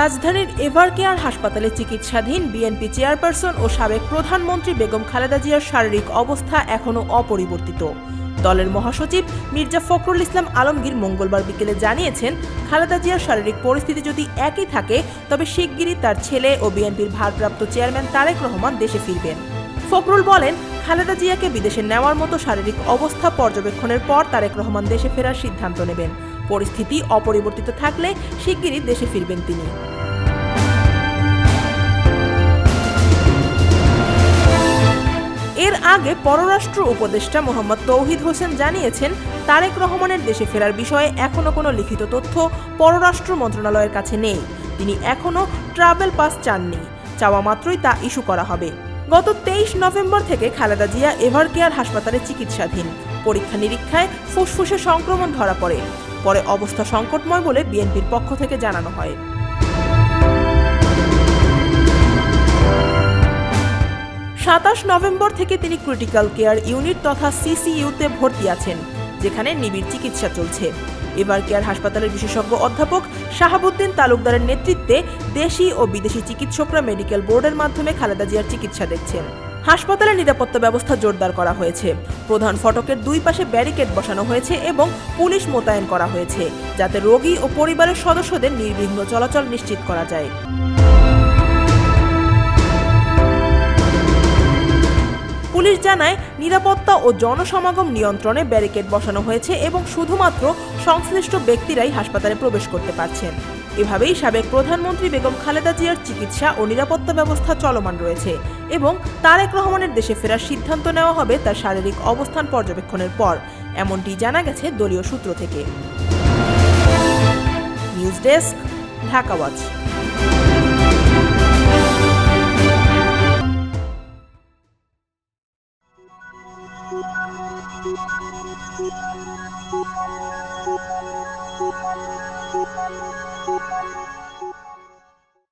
রাজধানীর ever care হাসপাতালে চিকিৎসাধীন বিএনপি চেয়ারপারসন ও সাবেক প্রধানমন্ত্রী বেগম খালেদা জিয়ার শারীরিক অবস্থা এখনও অপরিবর্তিত। দলের মহাসচিব মির্জা ফখরুল ইসলাম আলমগীর মঙ্গলবার বিকেলে জানিয়েছেন, খালেদা জিয়ার শারীরিক পরিস্থিতি যদি একই থাকে, তবে শিগগিরই তার ছেলে ও বিএনপির ভারপ্রাপ্ত চেয়ারম্যান তারেক রহমান দেশে ফিরবেন। ফখরুল বলেন, খালেদা জিয়াকে বিদেশে নেওয়ার মতো শারীরিক অবস্থা পর্যবেক্ষণের পর তারেক রহমান দেশে ফেরার সিদ্ধান্ত নেবেন। পরিস্থিতি অপরিবর্তিত থাকলে শিগগিরই দেশে ফিরবেন তিনি। এর আগে পররাষ্ট্র উপদেষ্টা মোহাম্মদ তৌহিদ হোসেন জানিয়েছেন, তারেক রহমানের দেশে ফেরার বিষয়ে এখনও কোনো লিখিত তথ্য পররাষ্ট্র মন্ত্রণালয়ের কাছে নেই। তিনি এখনও ট্রাভেল পাস চাননি। চাওয়া মাত্রই তা ইস্যু করা হবে। গত তেইশ নভেম্বর থেকে খালেদা জিয়া এভার কেয়ার হাসপাতালে চিকিৎসাধীন। পরীক্ষা নিরীক্ষায় ফুসফুসে সংক্রমণ ধরা পড়ে। পরে অবস্থা সংকটময় বলে বিএনপির পক্ষ থেকে জানানো হয়। সাতাশ নভেম্বর থেকে তিনি ক্রিটিক্যাল কেয়ার ইউনিট তথা সিসিইউতে ভর্তি আছেন, যেখানে নিবিড় চিকিৎসা চলছে। এবার কেয়ার হাসপাতালের বিশেষজ্ঞ অধ্যাপক শাহাবুদ্দিন তালুকদারের নেতৃত্বে দেশি ও বিদেশি চিকিৎসকরা মেডিকেল বোর্ডের মাধ্যমে খালেদা জিয়ার চিকিৎসা দেখছেন। হাসপাতালের নিরাপত্তা ব্যবস্থা জোরদার করা হয়েছে। প্রধান ফটকের দুই পাশে ব্যারিকেড বসানো হয়েছে এবং পুলিশ মোতায়েন করা হয়েছে, যাতে রোগী ও পরিবারের সদস্যদের নির্বিঘ্ন চলাচল নিশ্চিত করা যায়। পুলিশ জানায়, নিরাপত্তা ও জনসমাগম নিয়ন্ত্রণে ব্যারিকেড বসানো হয়েছে এবং শুধুমাত্র সংশ্লিষ্ট ব্যক্তিরাই হাসপাতালে প্রবেশ করতে পারছেন। এভাবেই সাবেক প্রধানমন্ত্রী বেগম খালেদা জিয়ার চিকিৎসা ও নিরাপত্তা ব্যবস্থা চলমান রয়েছে এবং তারেক রহমানের দেশে ফেরার সিদ্ধান্ত নেওয়া হবে তার শারীরিক অবস্থান পর্যবেক্ষণের পর এমনটি জানা গেছে দলীয় সূত্র থেকে news desk, Dhaka watch Thank you. Música